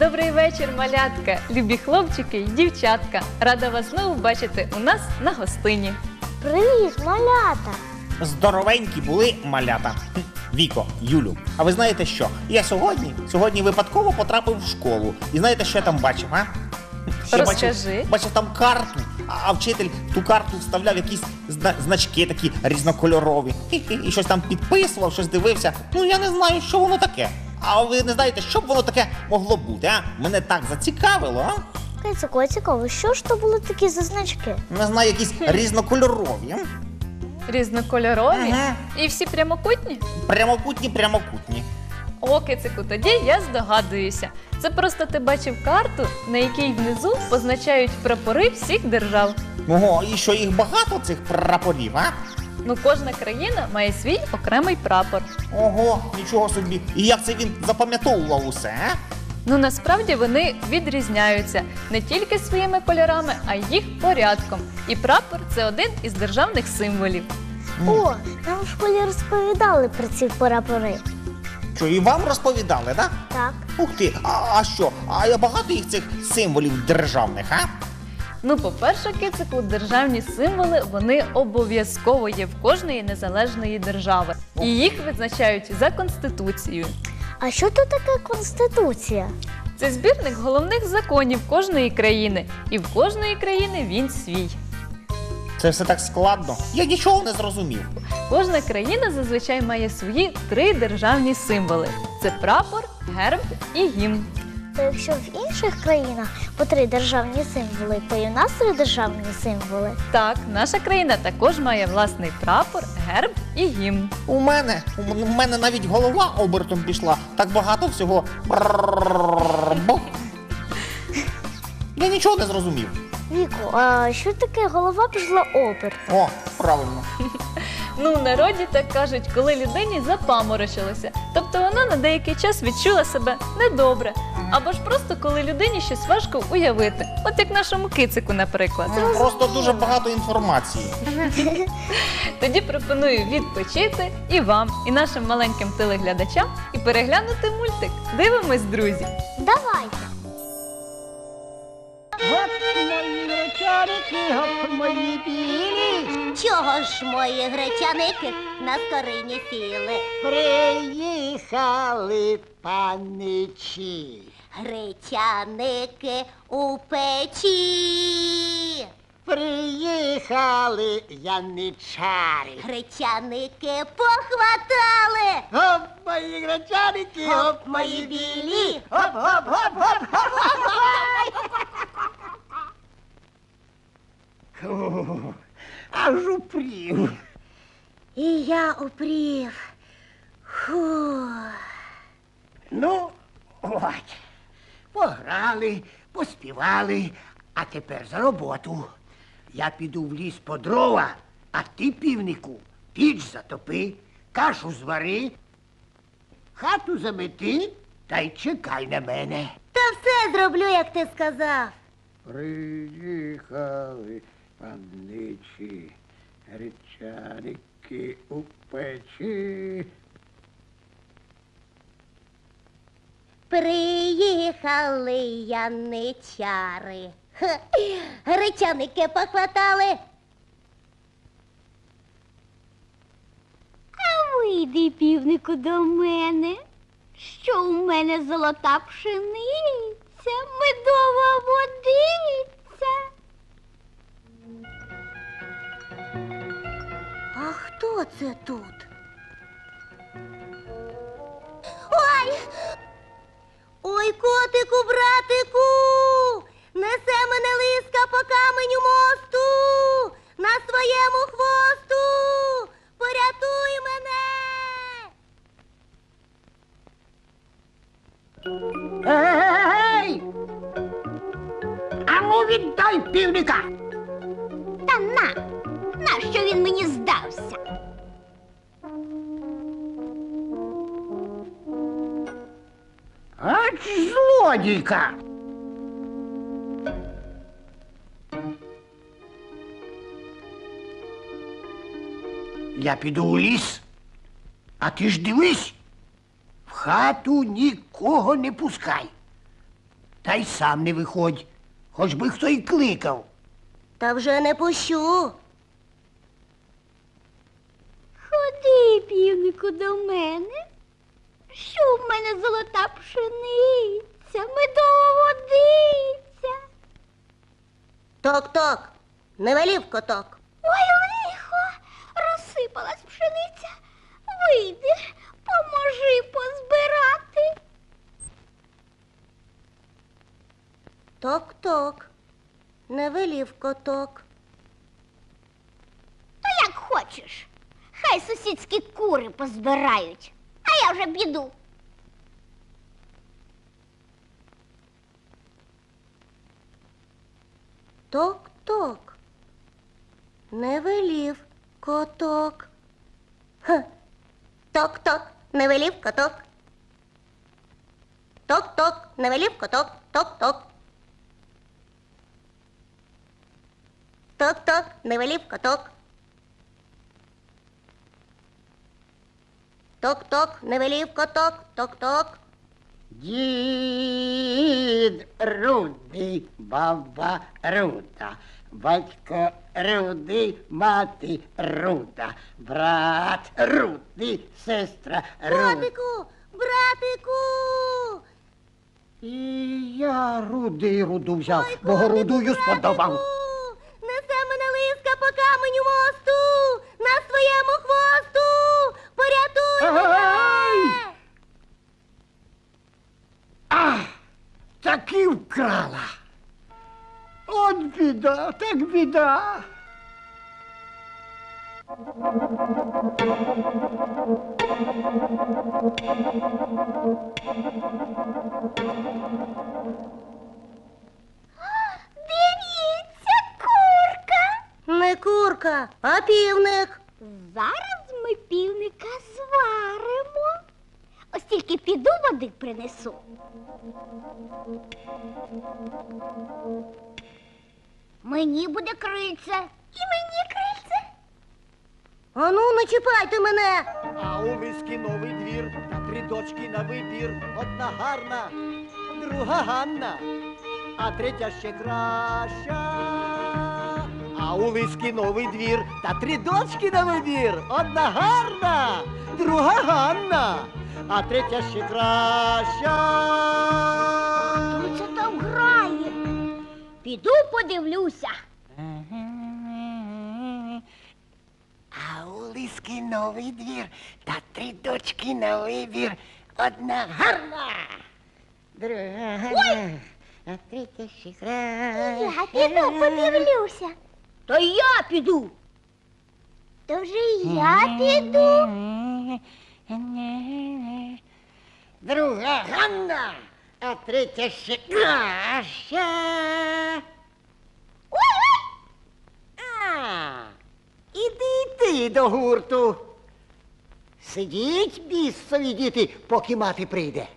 Добрий вечір, малятка, любі хлопчики і дівчатка. Рада вас знову бачити у нас на гостині. Привіт, малята! Здоровенькі були малята. Віко, Юлю. А ви знаєте що? Я сьогодні сьогодні випадково потрапив в школу. І знаєте, що я там бачив, а? Розкажи. Бачив, бачив там карту, а вчитель ту карту вставляв якісь значки такі різнокольорові. І, щось там підписував, щось дивився. Ну я не знаю, що воно таке. А ви не знаєте, що б воно таке могло бути, а? Мене так зацікавило, а? Цікаво, цікаво, що ж то були такі за значки? Не знаю, якісь різнокольорові. Різнокольорові Ага. і всі прямокутні? Прямокутні, прямокутні. О, Кицику, тоді я здогадуюся. Це просто ти бачив карту, на якій внизу позначають прапори всіх держав. Ого, і що їх багато цих прапорів, а? Ну, кожна країна має свій окремий прапор. Ого, нічого собі. І як це він запам'ятовував усе, а? Ну насправді вони відрізняються не тільки своїми кольорами, а й їх порядком. І прапор це один із державних символів. О, нам в школі розповідали про ці прапори. Що і вам розповідали, так? Так. Ух ти, а, що? А я багато їх цих символів державних, а? Ну, по-перше, кицику державні символи вони обов'язково є в кожної незалежної держави. І їх визначають за конституцією. А що то таке конституція? Це збірник головних законів кожної країни. І в кожної країни він свій. Це все так складно. Я нічого не зрозумів. Кожна країна зазвичай має свої три державні символи: це прапор, герб і гімн то якщо в інших країнах по три державні символи, то і у нас три державні символи. Так, наша країна також має власний прапор, герб і гімн. У мене у мене навіть голова обертом пішла. Так багато всього. Я нічого не зрозумів. Віку, а що таке голова пішла обертом? О, правильно. Ну, в народі так кажуть, коли людині запаморочилося. Тобто вона на деякий час відчула себе недобре, або ж просто коли людині щось важко уявити. От як нашому кицику, наприклад. Ну, Просто дуже багато інформації. Тоді пропоную відпочити і вам, і нашим маленьким телеглядачам, і переглянути мультик. Дивимось, друзі. Давайте. Гоп мої гречаники, гоп мої білі, Чого ж мої гречаники на скорині сіли? приїхали паничі. Гречаники у печі. Приїхали яничари. Гречаники похватали. Гоп мої гречаники, гоп мої білі. Гоп, гоп, гоп, гоп, гоп, гоп, гоп. Аж упрів. І я упрів. Фу. Ну, от. Пограли, поспівали, а тепер за роботу. Я піду в ліс по дрова, а ти, півнику, піч затопи, кашу звари, хату замети та й чекай на мене. Та все зроблю, як ти сказав. Приїхали панничі, гречаники у печі. Приїхали яничари. Хе, Гречаники похватали. А вийди, півнику, до мене, що у мене золота пшениця, медова водиця. А хто це тут? Ой! Ой, котику, братику! Несе мене лиска по каменю мосту на своєму хвосту. Порятуй мене! Ей! Ану віддай півника! Та на, нащо він мені здався? Ач злодійка. Я піду у ліс, а ти ж дивись, в хату нікого не пускай. Та й сам не виходь, хоч би хто й кликав. Та вже не пущу. Ходи, півнику, до мене. Що в мене золота пшениця, медова водиця. Ток-ток, не велів коток. Ой, лихо, розсипалась пшениця. Вийди, поможи позбирати. Ток-ток, не велів коток. То як хочеш. Хай сусідські кури позбирають, я вже. Ток-ток, не велів коток. Ха. Ток-ток, не велів коток. Ток-ток, не велів коток. Ток-ток. Ток-ток, не велів коток. Ток-ток, не велів коток. Ток-ток. Дід Рудий, баба Руда, батько Рудий, мати Руда, брат Рудий, сестра Руда. Братику, братику. І я Рудий Руду взяв, бо Рудую сподобав. Біда. Дивіться, курка. Не курка, а півник. Зараз ми півника зваримо. Ось тільки піду води принесу. Мені буде крильце. І мені крильце. Ану, не чіпайте мене. А у миски новий двір, та три дочки на вибір. Одна гарна, друга Ганна, а третя ще краща. А у лиски новий двір, та три дочки на вибір. Одна гарна, друга Ганна, а третя ще краща. Піду подивлюся. А у лиски новий двір, та три дочки на вибір. Одна гарна, друга гарна, а третя ще краща. Я піду подивлюся. То я піду. То вже й я піду. Друга Ганна, а третя ще краща. Ой-ой! А, іди йти до гурту. Сидіть, бісові діти, поки мати прийде.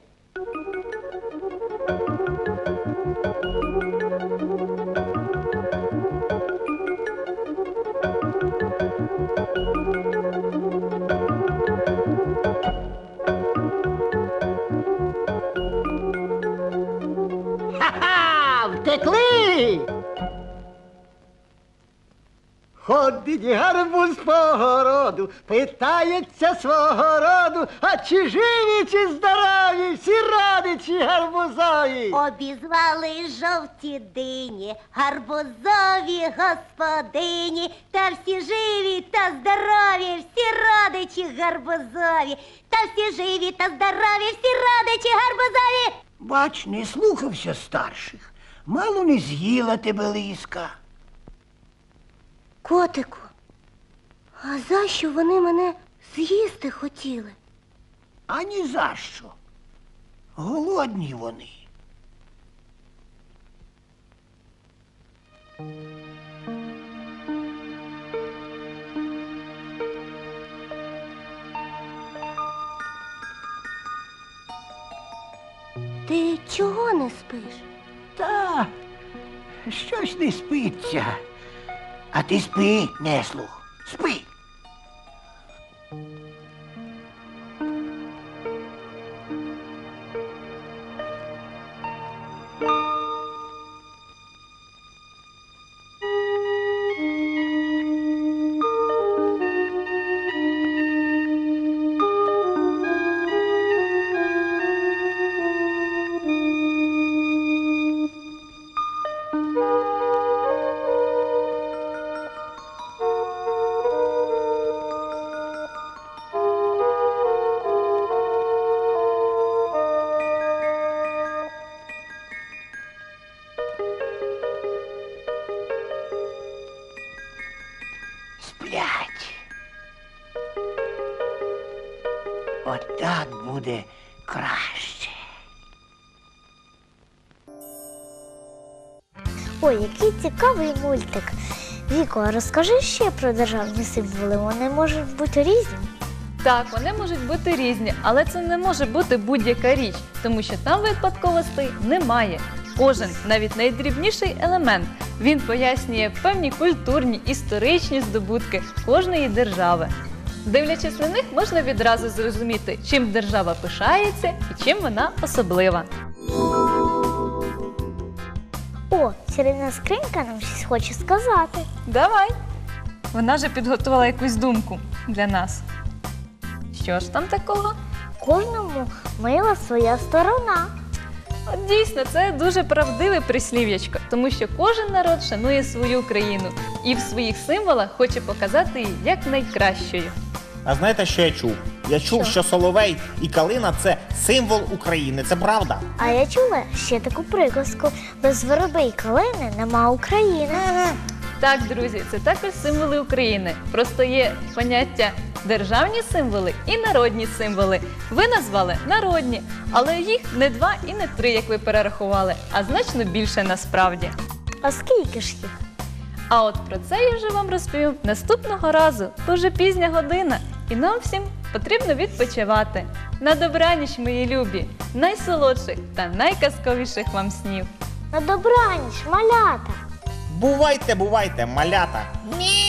Ходить гарбуз по городу, питається свого роду, а чи живі, чи здорові, всі родичі гарбузові. Обізвали жовті дині, гарбузові господині, та всі живі та здорові, всі родичі гарбузові, та всі живі та здорові, всі родичі гарбузові. Бач, не слухався старших. Мало не з'їла тебе лиска. Котику, а за що вони мене з'їсти хотіли? А ні за що. Голодні вони. Ти чого не спиш? Та щось не спиться. А ти спи, неслух. Спи. Отак буде краще. Ой, який цікавий мультик. Віко, а розкажи ще про державні символи. Вони можуть бути різні. Так, вони можуть бути різні, але це не може бути будь-яка річ, тому що там випадковостей немає. Кожен, навіть найдрібніший елемент, він пояснює певні культурні, історичні здобутки кожної держави. Дивлячись на них, можна відразу зрозуміти, чим держава пишається і чим вона особлива. О, чарівна скринька нам щось хоче сказати. Давай. Вона вже підготувала якусь думку для нас. Що ж там такого? Кожному мила своя сторона. От дійсно, це дуже правдиве прислів'ячко, тому що кожен народ шанує свою країну і в своїх символах хоче показати її як найкращою. А знаєте, що я чув? Я чув, Що? що соловей і калина це символ України. Це правда? А я чула ще таку приказку: без вороби й калини нема України. Так, друзі, це також символи України. Просто є поняття державні символи і народні символи. Ви назвали народні, але їх не два і не три, як ви перерахували, а значно більше насправді. А скільки ж їх? А от про це я вже вам розповім наступного разу. Дуже пізня година, і нам всім потрібно відпочивати. На добраніч, мої любі, найсолодших та найказковіших вам снів. На добраніч, малята! Бувайте, бувайте, малята. Ні!